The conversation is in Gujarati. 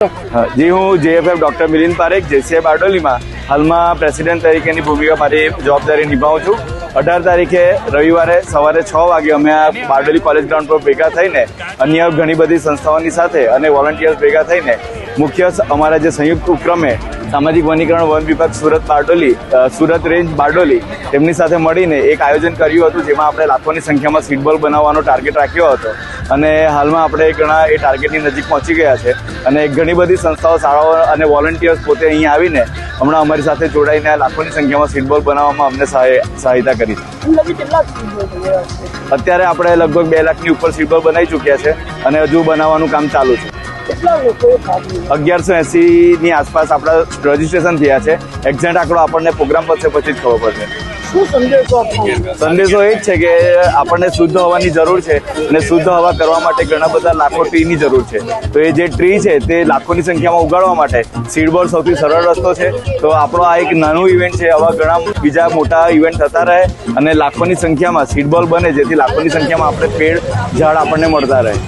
જી, હું JFF doctor Milind Parekh JCA બારડોલીમાં હાલમાં પ્રેસિડેન્ટ તરીકેની ભૂમિકા મારી જવાબદારી નિભાવું છું. અઢાર તારીખે રવિવારે સવારે છ વાગે અમે આ બારડોલી કોલેજ ગ્રાઉન્ડ પર ભેગા થઈને, અન્ય ઘણી બધી સંસ્થાઓની સાથે અને વોલન્ટિયર્સ ભેગા થઈને, મુખ્ય અમારા જે સંયુક્ત ઉપક્રમે સામાજિક વનીકરણ, વન વિભાગ, સુરત બારડોલી સુરત રેન્જ બારડોલી, તેમની સાથે મળીને એક આયોજન કર્યું હતું, જેમાં આપણે લાખોની સંખ્યામાં સીટબોલ બનાવવાનો ટાર્ગેટ રાખ્યો હતો. અને હાલમાં આપણે ઘણા એ ટાર્ગેટની નજીક પહોંચી ગયા છે. અને ઘણી બધી સંસ્થાઓ શાળાઓ અને વોલન્ટિયર્સ પોતે અહીંયા આવીને હમણાં અમારી સાથે જોડાઈને આ લાખોની સંખ્યામાં સીટબોલ બનાવવામાં અમને સહાય સહાયતા કરી છે. અત્યારે આપણે લગભગ બે લાખની ઉપર સીટબોલ બનાવી ચૂક્યા છે અને હજુ બનાવવાનું કામ ચાલુ છે. અગિયારસો એસી ની આસપાસ આપણા રજીસ્ટ્રેશન થયા છે. એક્ઝેક્ટ આંકડો આપણને પ્રોગ્રામ પછી પછી જ ખબર પડશે. શું સંદેશો સંદેશો એ જ છે કે આપણને શુદ્ધ હવાની જરૂર છે અને શુદ્ધ હવા કરવા માટે ઘણા બધા લાખો ટ્રીની જરૂર છે. તો એ જે ટ્રી છે તે લાખોની સંખ્યામાં ઉગાડવા માટે સીડબોલ સૌથી સરળ રસ્તો છે. તો આપણો આ એક નાનું ઇવેન્ટ છે. આવા ઘણા બીજા મોટા ઇવેન્ટ થતા રહે અને લાખોની સંખ્યામાં સીડબોલ બને જેથી લાખોની સંખ્યામાં આપણે પેડ, ઝાડ આપણને મળતા રહે.